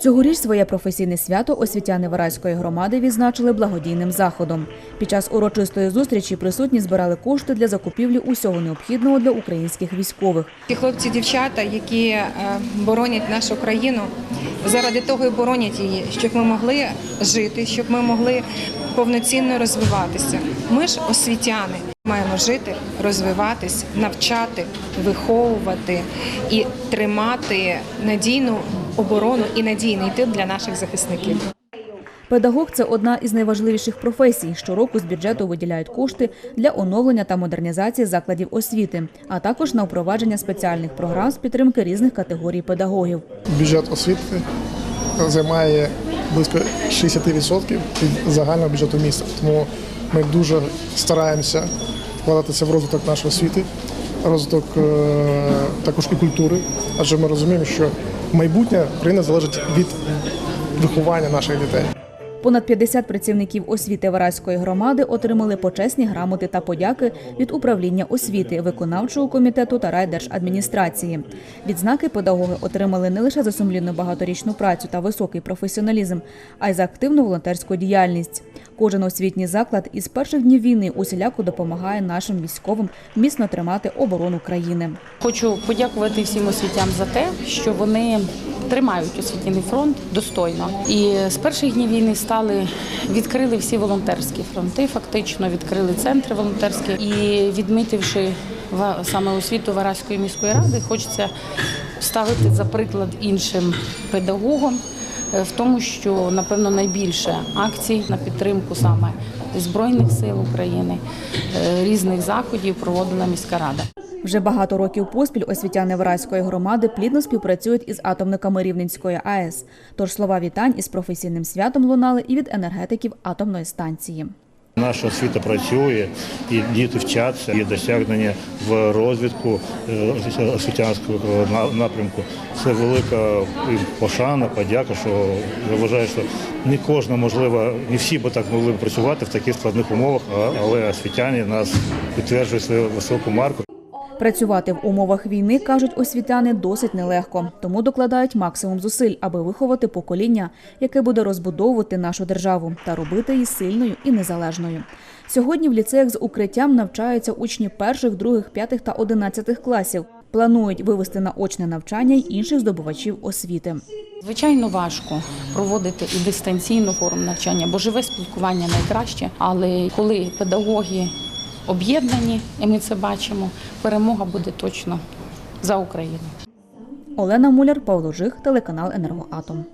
Цьогоріч своє професійне свято освітяни Вараської громади відзначили благодійним заходом. Під час урочистої зустрічі присутні збирали кошти для закупівлі усього необхідного для українських військових. Ті хлопці, дівчата, які е, боронять нашу країну, заради того і боронять її, щоб ми могли жити, щоб ми могли повноцінно розвиватися. Ми ж освітяни. Маємо жити, розвиватись, навчати, виховувати і тримати надійну оборону і надійний тил для наших захисників. Педагог це одна із найважливіших професій. Щороку з бюджету виділяють кошти для оновлення та модернізації закладів освіти, а також на впровадження спеціальних програм з підтримки різних категорій педагогів. Бюджет освіти займає близько 60% від загального бюджету міста. Тому ми дуже стараємося вкладатися в розвиток нашої освіти, розвиток е, також і культури, адже ми розуміємо, що майбутнє України залежить від виховання наших дітей. Понад 50 працівників освіти Вараської громади отримали почесні грамоти та подяки від управління освіти, виконавчого комітету та райдержадміністрації. Відзнаки педагоги отримали не лише за сумлінну багаторічну працю та високий професіоналізм, а й за активну волонтерську діяльність. Кожен освітній заклад із перших днів війни усіляко допомагає нашим військовим міцно тримати оборону країни. Хочу подякувати всім освітям за те, що вони тримають освітній фронт достойно. І з перших днів війни стали відкрили всі волонтерські фронти, фактично відкрили центри волонтерські і відмітивши саме освіту Вараської міської ради, хочеться ставити за приклад іншим педагогам. е, В тому, що напевно найбільше акцій на підтримку саме збройних сил України, е, різних заходів проводила міська рада. Вже багато років поспіль освітяни Вараської громади плідно співпрацюють із атомниками Рівненської АЕС. Тож слова вітань із професійним святом лунали і від енергетиків атомної станції. Наша освіта працює, і діти вчаться, є досягнення в розвитку е, освітянського напрямку. Це велика пошана, подяка, що я вважаю, що не кожна можливо, не всі би так могли б працювати в таких складних умовах, але освітяни нас підтверджують свою високу марку. Працювати в умовах війни, кажуть освітяни, досить нелегко, тому докладають максимум зусиль, аби виховати покоління, яке буде розбудовувати нашу державу та робити її сильною і незалежною. Сьогодні в ліцеях з укриттям навчаються учні перших, других, п'ятих та одинадцятих класів. Планують вивести на очне навчання й інших здобувачів освіти. Звичайно, важко проводити і дистанційну форму навчання, бо живе спілкування найкраще. Але коли педагоги об'єднані, і ми це бачимо, перемога буде точно за Україну. Олена Муляр, Павло Жих, телеканал Енергоатом.